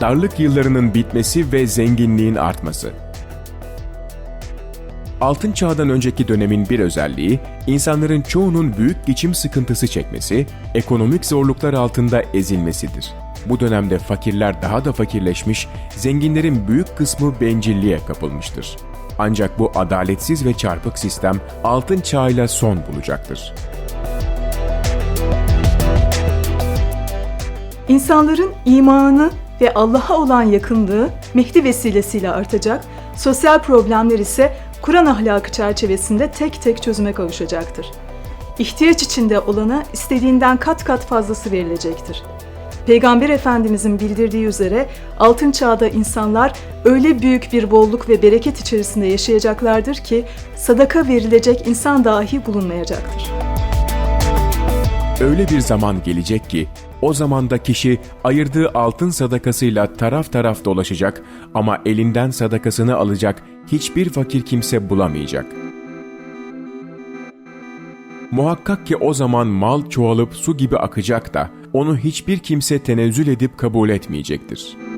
darlık yıllarının bitmesi ve zenginliğin artması. Altın çağdan önceki dönemin bir özelliği, insanların çoğunun büyük geçim sıkıntısı çekmesi, ekonomik zorluklar altında ezilmesidir. Bu dönemde fakirler daha da fakirleşmiş, zenginlerin büyük kısmı bencilliğe kapılmıştır. Ancak bu adaletsiz ve çarpık sistem altın çağıyla son bulacaktır. İnsanların imanı ve Allah'a olan yakınlığı Mehdi vesilesiyle artacak, sosyal problemler ise Kur'an ahlakı çerçevesinde tek tek çözüme kavuşacaktır. İhtiyaç içinde olana istediğinden kat kat fazlası verilecektir. Peygamber Efendimizin bildirdiği üzere altın çağda insanlar öyle büyük bir bolluk ve bereket içerisinde yaşayacaklardır ki sadaka verilecek insan dahi bulunmayacaktır. Öyle bir zaman gelecek ki o zamanda kişi ayırdığı altın sadakasıyla taraf taraf dolaşacak ama elinden sadakasını alacak hiçbir fakir kimse bulamayacak. Muhakkak ki o zaman mal çoğalıp su gibi akacak da onu hiçbir kimse tenezzül edip kabul etmeyecektir.''